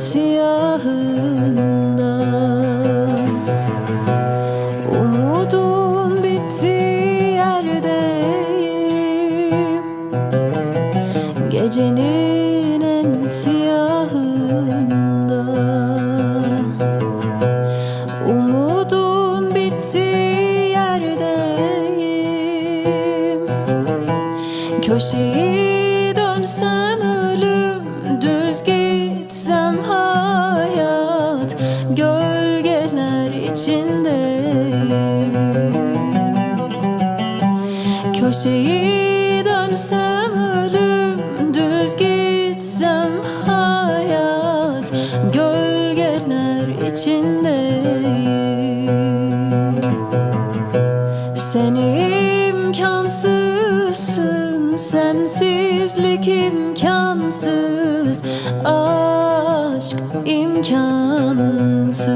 siyahında. Umudun bittiği yerdeyim. Gecenin en siyahında. Umudun bittiği yerdeyim. Köşeyi dönsem ölüm düz gitsem hayat Gölgeler içindeyim Köşeyi dönsem ölüm Düz gitsem hayat Gölgeler içindeyim Sen imkansızsın Sensizlik imkansız Aşk imkansız.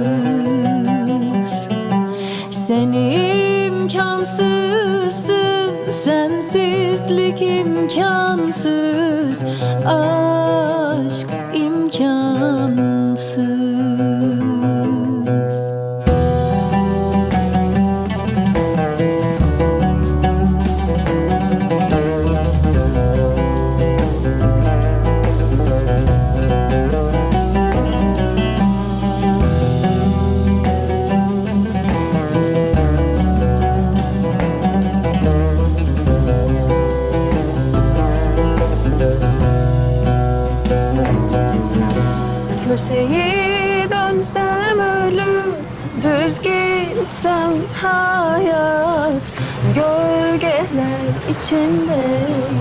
Sen imkansızsın Sensizlik imkansız. Aşk imkansız Köşeyi dönsem ölüm Düz gitsem hayat Gölgeler içindeyim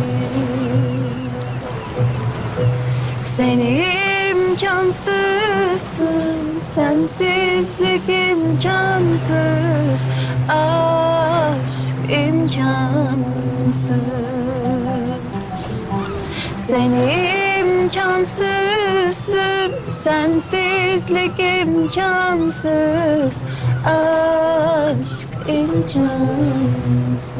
Sen imkansızsın Sensizlik imkansız Aşk imkansız. Sen imkansızsın, sensizlik imkansız, aşk imkansız.